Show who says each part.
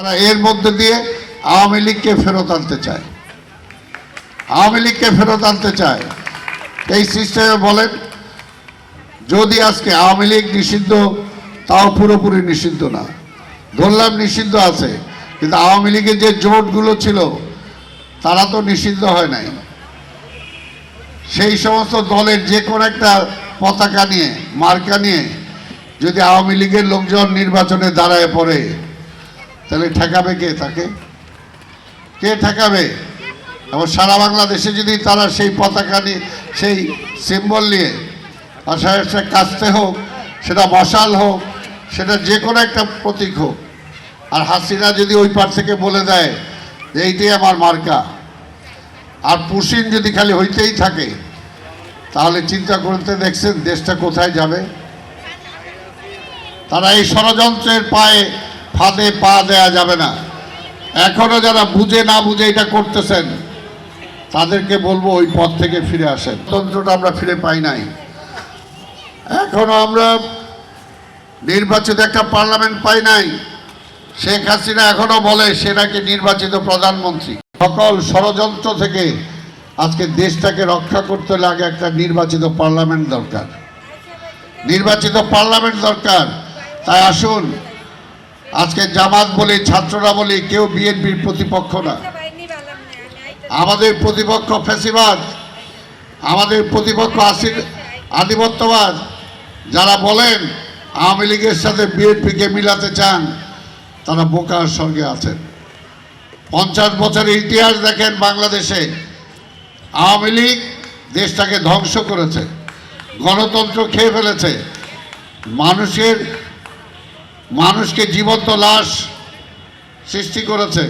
Speaker 1: তারা এর মধ্যে দিয়ে আওয়ামী লীগকে ফেরত আনতে চায়। আওয়ামী লীগকে ফেরত আনতে চায়। এই সিস্টেমে বলেন, যদি আজকে আওয়ামী লীগ নিষিদ্ধ, তাও পুরোপুরি নিষিদ্ধ না। ধরলাম নিষিদ্ধ আছে, কিন্তু আওয়ামী লীগের যে জোটগুলো ছিল, তারা তো নিষিদ্ধ হয় নাই। সেই সমস্ত দলের যে কোনো একটা পতাকা নিয়ে, মার্কা নিয়ে যদি আওয়ামী লীগের লোকজন নির্বাচনে দাঁড়ায় পড়ে তাহলে ঠেকাবে কে তাকে? কে ঠেকাবে? এবং সারা বাংলাদেশে যদি তারা সেই পতাকা নিয়ে, সেই সিম্বল নিয়ে আর সেটা কাস্তে হোক, সেটা মশাল হোক, সেটা যে কোনো একটা প্রতীক হোক, আর হাসিনা যদি ওই পার থেকে বলে দেয় যে এইটাই আমার মার্কা। আর পুশিন যদি খালি হইতেই থাকে, তাহলে চিন্তা করতে দেখছেন দেশটা কোথায় যাবে? তারা এই ষড়যন্ত্রের পায়ে ফাঁদে পা দেয়া যাবে না। এখনও যারা বুঝে না বুঝে এটা করতেছেন, তাদেরকে বলব ওই পথ থেকে ফিরে আসেন। তন্ত্রটা আমরা ফিরে পাই নাই। এখনও আমরা নির্বাচিত একটা পার্লামেন্ট পাই নাই। শেখ হাসিনা এখনও বলে সে নাকি নির্বাচিত প্রধানমন্ত্রী। সকল ষড়যন্ত্র থেকে আজকে দেশটাকে রক্ষা করতে লাগে একটা নির্বাচিত পার্লামেন্ট দরকার। নির্বাচিত পার্লামেন্ট দরকার। তাই আসুন আজকে জামাত বলি, ছাত্ররা বলি, কেউ বিএনপির প্রতিপক্ষ না। আমাদের প্রতিপক্ষ ফ্যাসিবাদ আমাদের প্রতিপক্ষ আসির আধিপত্যবাদ। যারা বলেন আওয়ামী লীগের সাথে বিএনপিকে মিলাতে চান, তারা বোকার সঙ্গে আছেন। পঞ্চাশ বছরের ইতিহাস দেখেন বাংলাদেশে। আওয়ামী লীগ দেশটাকে ধ্বংস করেছে, গণতন্ত্র খেয়ে ফেলেছে। মানুষের মানুষকে জীবন্ত লাশ সৃষ্টি করেছে।